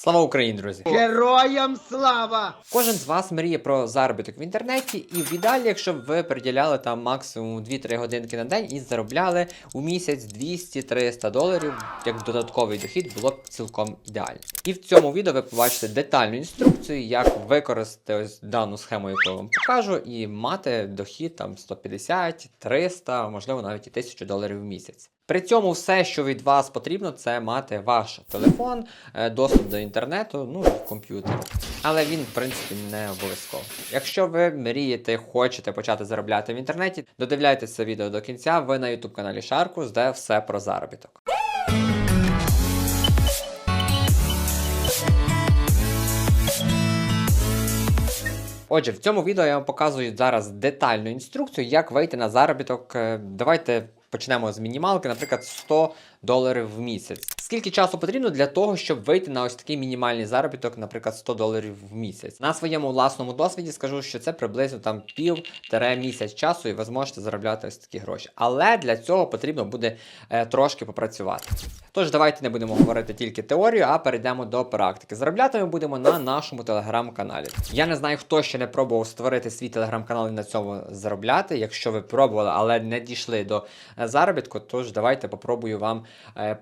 Слава Україні, друзі! Героям слава! Кожен з вас мріє про заробіток в інтернеті, і в ідеалі, якщо б ви приділяли там максимум 2-3 годинки на день і заробляли у місяць 200-300 доларів, як додатковий дохід, було б цілком ідеально. І в цьому відео ви побачите детальну інструкцію, як використати ось дану схему, яку я вам покажу, і мати дохід там 150, 300, можливо, навіть і 1000 доларів в місяць. При цьому все, що від вас потрібно, це мати ваш телефон, е, доступ до інтернету, ну і комп'ютер. Але він, в принципі, не обов'язково. Якщо ви мрієте, хочете почати заробляти в інтернеті, додивляйтеся відео до кінця. Ви на YouTube каналі Sharkus, де все про заробіток. Отже, в цьому відео я вам показую зараз детальну інструкцію, як вийти на заробіток. Е, Давайте почнемо з мінімалки, наприклад, 100 доларів в місяць. Скільки часу потрібно для того, щоб вийти на ось такий мінімальний заробіток, наприклад, 100 доларів в місяць? На своєму власному досвіді скажу, що це приблизно там пів-місяць часу, і ви зможете заробляти ось такі гроші. Але для цього потрібно буде е, трошки попрацювати. Тож давайте не будемо говорити тільки теорію, а перейдемо до практики. Заробляти ми будемо на нашому телеграм-каналі. Я не знаю, хто ще не пробував створити свій телеграм-канал і на цьому заробляти. Якщо ви пробували, але не дійшли до е, заробітку, тож давайте попробую вам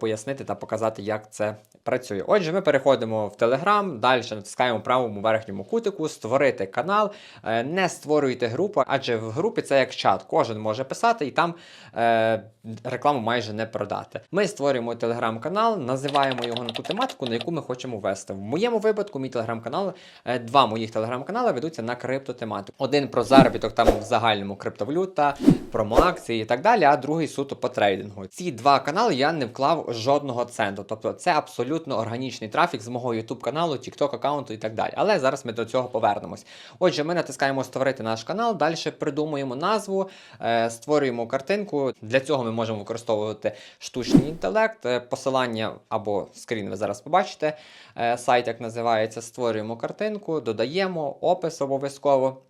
пояснити та показати, як це працює. Отже, ми переходимо в Телеграм, далі натискаємо в правому верхньому кутику, створити канал, Е, не створюйте групу, адже в групі це як чат. Кожен може писати і там е, рекламу майже не продати. Ми створюємо телеграм-канал, називаємо його на ту тематику, на яку ми хочемо вести. В моєму випадку, мій телеграм-канал, е, два моїх телеграм-канали ведуться на криптотематику. Один про заробіток там в загальному криптовалюта, промоакції і так далі, а другий суто по трейдингу. Ці два канали я не вклав жодного центу. Тобто це абсолютно органічний трафік з мого YouTube каналу, TikTok аккаунту і так далі. Але зараз ми до цього повернемось. Отже, ми натискаємо створити наш канал, далі придумуємо назву, е, створюємо картинку. Для цього ми можемо використовувати штучний інтелект, е, посилання або скрін ви зараз побачите. Е, сайт як називається, створюємо картинку, додаємо опис обов'язково.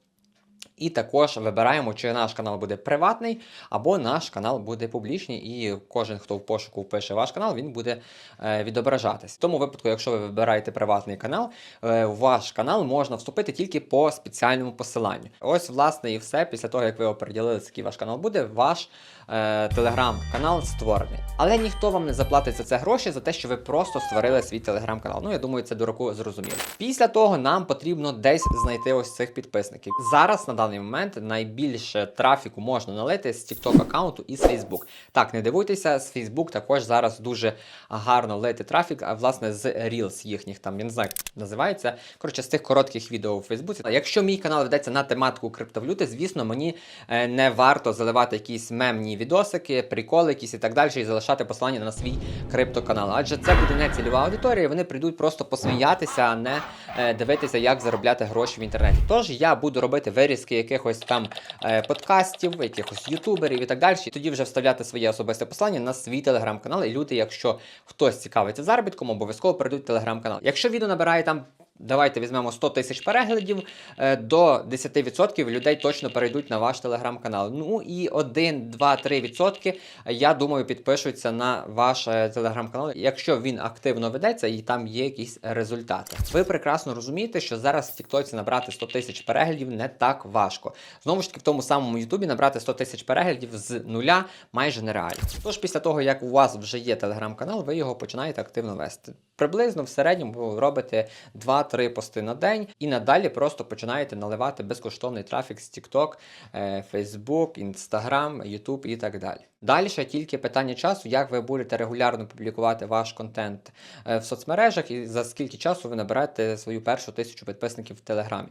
І також вибираємо, чи наш канал буде приватний, або наш канал буде публічний, і кожен, хто в пошуку впише ваш канал, він буде е, відображатись. В тому випадку, якщо ви вибираєте приватний канал, е, в ваш канал можна вступити тільки по спеціальному посиланню. Ось, власне, і все. Після того, як ви оприділили, який ваш канал буде, ваш е, телеграм-канал створений. Але ніхто вам не заплатить за це гроші за те, що ви просто створили свій телеграм-канал. Ну, я думаю, це дураку зрозуміло. Після того нам потрібно десь знайти ось цих підписників. Зараз на даний момент найбільше трафіку можна налити з TikTok аккаунту і з Facebook. Так, не дивуйтеся, з Facebook також зараз дуже гарно лити трафік, а власне з Reels їхніх там, я не знаю, як називається. Коротше, з тих коротких відео у Фейсбуці. Якщо мій канал ведеться на тематику криптовалюти, звісно, мені е, не варто заливати якісь мемні відосики, приколи якісь і так далі, і залишати посилання на свій криптоканал. Адже це буде не цільова аудиторія, вони прийдуть просто посміятися, а не е, дивитися, як заробляти гроші в інтернеті. Тож я буду робити вирізки якихось там е, подкастів, якихось ютуберів і так далі. І тоді вже вставляти своє особисте послання на свій телеграм-канал. І люди, якщо хтось цікавиться заробітком, обов'язково перейдуть телеграм-канал. Якщо відео набирає там. Давайте візьмемо 100 тисяч переглядів, е, до 10% людей точно перейдуть на ваш телеграм-канал. Ну і 1, 2, 3% я думаю, підпишуться на ваш е, телеграм-канал, якщо він активно ведеться і там є якісь результати. Ви прекрасно розумієте, що зараз в Тіктоці набрати 100 тисяч переглядів не так важко. Знову ж таки, в тому самому Ютубі набрати 100 тисяч переглядів з нуля майже нереально. Тож після того, як у вас вже є телеграм-канал, ви його починаєте активно вести. Приблизно в середньому ви робите 2-3 пости на день і надалі просто починаєте наливати безкоштовний трафік з TikTok, е, Facebook, Instagram, YouTube і так далі. Далі ще тільки питання часу, як ви будете регулярно публікувати ваш контент е, в соцмережах і за скільки часу ви наберете свою першу тисячу підписників в Телеграмі.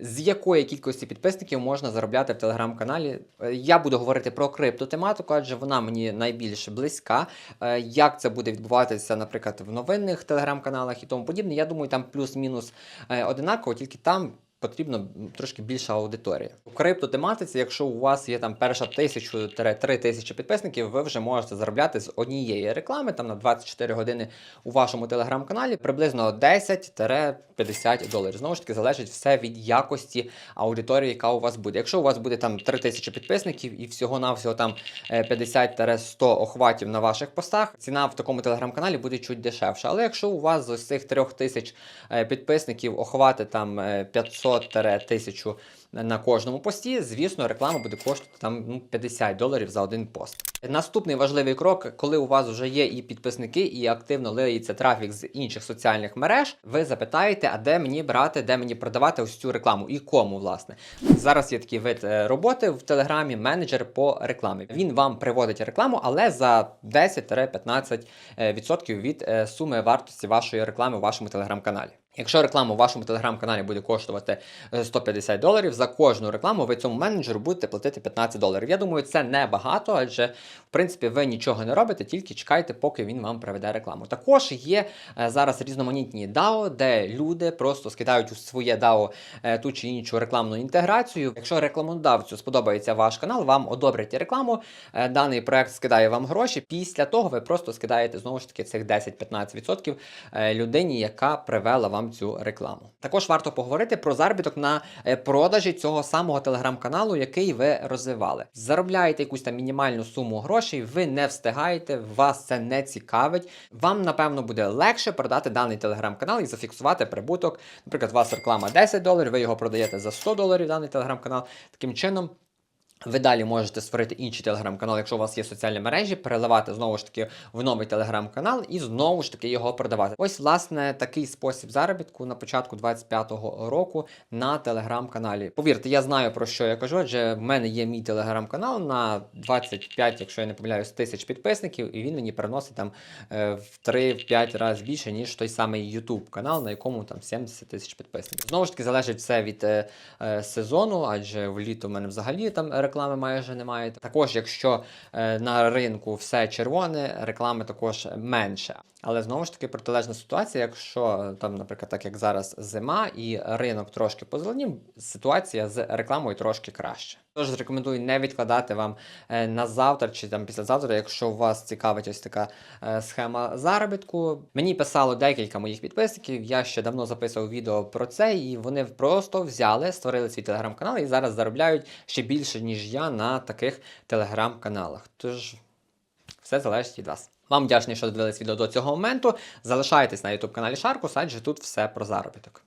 З якої кількості підписників можна заробляти в телеграм-каналі? Е, Я буду говорити про криптотематику, адже вона мені найбільш близька. Як це буде відбуватися, наприклад, в новинних телеграм-каналах і тому подібне. Я думаю, там плюс-мінус е, одинаково, тільки там потрібно трошки більша аудиторія. У криптотематиці, якщо у вас є там перша тисячу-три тисячі підписників, ви вже можете заробляти з однієї реклами там на 24 години у вашому телеграм-каналі приблизно 10-50 доларів. Знову ж таки, залежить все від якості аудиторії, яка у вас буде. Якщо у вас буде там 3 тисячі підписників і всього-навсього там е, 50-100 охватів на ваших постах, ціна в такому телеграм-каналі буде чуть дешевша. Але якщо у вас з ось цих 3 тисяч е, підписників охвати там е, 500-1000 на кожному пості, звісно, реклама буде коштувати там ну, 50 доларів за один пост. Наступний важливий крок, коли у вас вже є і підписники, і активно лиється трафік з інших соціальних мереж, ви запитаєте, а де мені брати, де мені продавати ось цю рекламу і кому, власне. Зараз є такий вид е, роботи в Телеграмі, менеджер по рекламі. Він вам приводить рекламу, але за 10-15% е, від е, суми вартості вашої реклами у вашому телеграм-каналі. Якщо реклама у вашому телеграм-каналі буде коштувати е, 150 доларів, за кожну рекламу ви цьому менеджеру будете платити 15 доларів. Я думаю, це небагато, адже в принципі ви нічого не робите, тільки чекайте, поки він вам приведе рекламу. Також є е, зараз різноманітні DAO, де люди просто скидають у своє DAO е, ту чи іншу рекламну інтеграцію. Якщо рекламодавцю сподобається ваш канал, вам одобрять рекламу. е, Даний проект скидає вам гроші. Після того ви просто скидаєте знову ж таки цих 10-15% е, людині, яка привела вам цю рекламу. Також варто поговорити про заробіток на продажі цього самого телеграм-каналу, який ви розвивали. Заробляєте якусь там мінімальну суму грошей, ви не встигаєте, вас це не цікавить. Вам, напевно, буде легше продати даний телеграм-канал і зафіксувати прибуток. Наприклад, у вас реклама 10 доларів, ви його продаєте за 100 доларів даний телеграм-канал. Таким чином. Ви далі можете створити інший телеграм-канал, якщо у вас є соціальні мережі, переливати знову ж таки в новий телеграм-канал і знову ж таки його продавати. Ось, власне, такий спосіб заробітку на початку 25-го року на телеграм-каналі. Повірте, я знаю про що я кажу, адже в мене є мій телеграм-канал на 25, якщо я не помиляюсь, тисяч підписників, і він мені приносить там е, в 3-5 разів більше, ніж той самий YouTube канал, на якому там 70 тисяч підписників. Знову ж таки, залежить все від е, е, сезону, адже в літо в мене взагалі там реклами майже немає. Також, якщо е, на ринку все червоне, реклами також менше. Але знову ж таки протилежна ситуація, якщо там, наприклад, так як зараз зима і ринок трошки позеленів, ситуація з рекламою трошки краще. Тож рекомендую не відкладати вам е, на завтра чи там післязавтра, якщо вас цікавить ось така е, схема заробітку. Мені писало декілька моїх підписників. Я ще давно записував відео про це, і вони просто взяли, створили свій телеграм-канал і зараз заробляють ще більше, ніж я на таких телеграм-каналах. Тож все залежить від вас. Вам вдячний, що дивились відео до цього моменту. Залишайтесь на YouTube каналі Шаркус, адже тут все про заробіток.